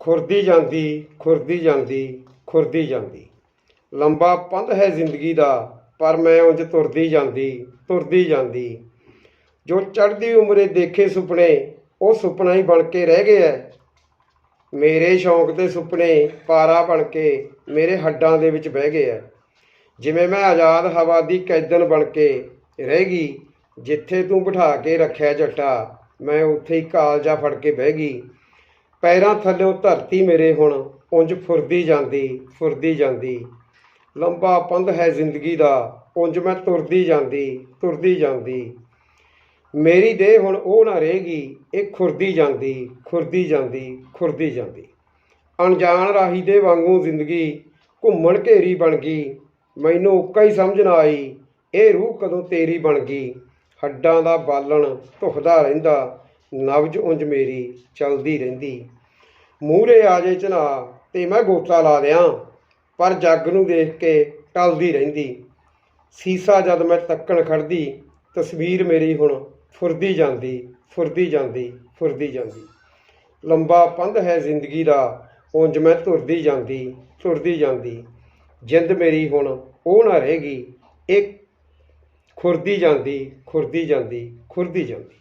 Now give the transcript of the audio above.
ਖੁਰਦੀ ਜਾਂਦੀ ਖੁਰਦੀ ਜਾਂਦੀ ਖੁਰਦੀ ਜਾਂਦੀ। ਲੰਬਾ ਪੰਧ ਹੈ ਜ਼ਿੰਦਗੀ ਦਾ, ਪਰ ਮੈਂ ਉਂਝ ਤੁਰਦੀ ਜਾਂਦੀ ਤੁਰਦੀ ਜਾਂਦੀ। ਜੋ ਚੜ੍ਹਦੀ ਉਮਰੇ ਦੇਖੇ ਸੁਪਨੇ, ਉਹ ਸੁਪਨਾ ਹੀ ਬਣ ਕੇ ਰਹਿ ਗਿਆ ਮੇਰੇ ਸ਼ੌਂਕ ਤੇ ਸੁਪਨੇ ਪਾਰਾ ਬਣ ਕੇ ਮੇਰੇ ਹੱਡਾਂ ਦੇ ਵਿੱਚ ਬਹਿ ਗਏ ਆ ਜਿਵੇਂ ਮੈਂ ਆਜ਼ਾਦ ਹਵਾ ਦੀ ਕੈਦਨ ਬਣ ਕੇ ਰਹਿ ਗਈ, ਜਿੱਥੇ ਤੂੰ ਬਿਠਾ ਕੇ ਰੱਖਿਆ ਜੱਟਾ, ਮੈਂ ਉੱਥੇ ਹੀ ਕਾਲਜਾ ਫੜ ਕੇ ਬਹਿ ਗਈ। ਪੈਰਾਂ ਥੱਲੇੋਂ ਧਰਤੀ ਮੇਰੇ ਹੁਣ ਉਂਝ ਫੁਰਦੀ ਜਾਂਦੀ ਫੁਰਦੀ ਜਾਂਦੀ। ਲੰਬਾ ਪੰਧ ਹੈ ਜ਼ਿੰਦਗੀ ਦਾ, ਉਂਝ ਮੈਂ ਤੁਰਦੀ ਜਾਂਦੀ ਤੁਰਦੀ ਜਾਂਦੀ। ਮੇਰੀ ਦੇਹ ਹੁਣ ਉਹ ਨਾ ਰਹੇਗੀ, ਇਹ ਖੁਰਦੀ ਜਾਂਦੀ ਖੁਰਦੀ ਜਾਂਦੀ ਖੁਰਦੀ ਜਾਂਦੀ। ਅਣਜਾਣ ਰਾਹੀ ਦੇ ਵਾਂਗੂ ਜ਼ਿੰਦਗੀ ਘੁੰਮਣ ਘੇਰੀ ਬਣ ਗਈ। ਮੈਨੂੰ ਉੱਕਾ ਹੀ ਸਮਝ ਨਾ ਆਈ, ਇਹ ਰੂਹ ਕਦੋਂ ਤੇਰੀ ਬਣ ਗਈ। ਹੱਡਾਂ ਦਾ ਬਾਲਣ ਧੁਖਦਾ ਰਹਿੰਦਾ ਨਵਜ ਉਂਝ ਮੇਰੀ ਚਲਦੀ ਰਹਿੰਦੀ। ਮੂਹਰੇ ਆ ਜੇ ਚਨਾ ਤੇ ਮੈਂ ਗੋਟਾ ਲਾ ਦਿਆਂ, ਪਰ ਜੱਗ ਨੂੰ ਦੇਖ ਕੇ ਟਲਦੀ ਰਹਿੰਦੀ। ਸੀਸਾ ਜਦ ਮੈਂ ਤੱਕਣ ਖੜਦੀ ਤਸਵੀਰ ਮੇਰੀ ਹੁਣ ਫੁਰਦੀ ਜਾਂਦੀ ਫੁਰਦੀ ਜਾਂਦੀ ਫੁਰਦੀ ਜਾਂਦੀ। ਲੰਬਾ ਪੰਧ ਹੈ ਜ਼ਿੰਦਗੀ ਦਾ ਉਂਝ ਮੈਂ ਤੁਰਦੀ ਜਾਂਦੀ ਤੁਰਦੀ ਜਾਂਦੀ। ਜਿੰਦ ਮੇਰੀ ਹੁਣ ਉਹ ਨਾ ਰਹੇਗੀ, ਇੱਕ ਖੁਰਦੀ ਜਾਂਦੀ ਖੁਰਦੀ ਜਾਂਦੀ ਖੁਰਦੀ ਜਾਂਦੀ।